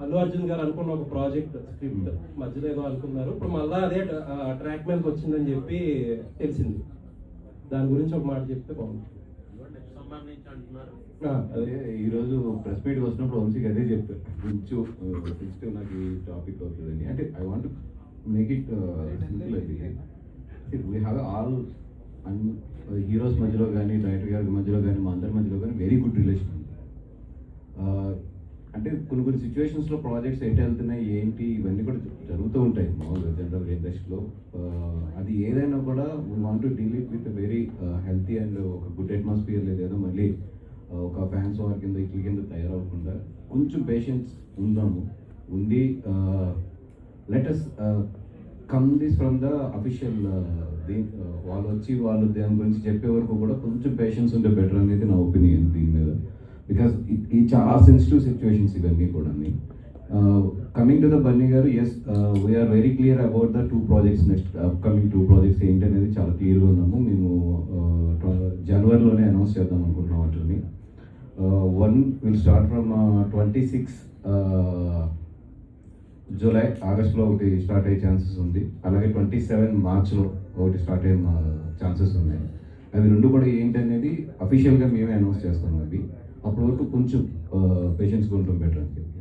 అల్లు అర్జున్ గారు అనుకున్న ఒక ప్రాజెక్ట్ స్క్రిప్ట్ మధ్యలో ఏదో అనుకున్నారు. ఇప్పుడు మళ్ళా అదే ట్రాక్ మీదకి వచ్చిందని చెప్పి తెలిసింది. దాని గురించి ఒక మాట చెప్తే ఆ, అదే ఈరోజు ప్రెస్ మీట్కి వచ్చినప్పుడు వంశీకి అదే చెప్పారు. కొంచెం నాకు ఈ టాపిక్ అవుతుందని అంటే I want make it simple అది we have all and heroes మధ్యలో కానీ డైరెక్టర్ గారి మధ్యలో కానీ మా అందరి మధ్యలో కానీ వెరీ గుడ్ రిలేషన్ ఉంది అంటే కొన్ని కొన్ని సిచ్యువేషన్స్లో ప్రాజెక్ట్స్ ఎటు వెళ్తున్నాయి ఏంటి ఇవన్నీ కూడా జరుగుతూ ఉంటాయి. మామూలుగా జనరల్ ఇండస్ట్రీలో అది ఏదైనా కూడా we want to deal it with very healthy and ఒక గుడ్ అట్మాస్ఫియర్ లేదేదో మళ్ళీ ఒక ఫ్యాన్స్ వారి కింద ఇట్ల కింద తయారవకుండా కొంచెం పేషెన్స్ ఉందాము. ఉండి let us come this from the official వాళ్ళు వచ్చి వాళ్ళు దాని గురించి చెప్పే వరకు కూడా కొంచెం పేషెన్స్ ఉంటే బెటర్ అనేది ఈ చాలా సెన్సిటివ్ సిచ్యువేషన్స్ ఇవన్నీ కూడా కమింగ్ టు ద బన్నీ గారు yes we are very clear about the two projects next upcoming two projects ఏంటి అనేది చాలా క్లియర్గా ఉన్నాము. మేము జనవరిలోనే అనౌన్స్ చేద్దాం అనుకుంటున్నాం వాటిని one will start from twenty six July ఆగస్ట్లో ఒకటి స్టార్ట్ అయ్యే ఛాన్సెస్ ఉంది. అలాగే ట్వంటీ సెవెన్ మార్చ్లో ఒకటి స్టార్ట్ అయ్యే ఛాన్సెస్ ఉన్నాయి. అవి రెండు కూడా ఏంటి అనేది అఫీషియల్గా మేమే అనౌన్స్ చేస్తాం అవి. అప్పటి వరకు కొంచెం పేషెంట్స్ ఉండటం బెటర్ అని చెప్పి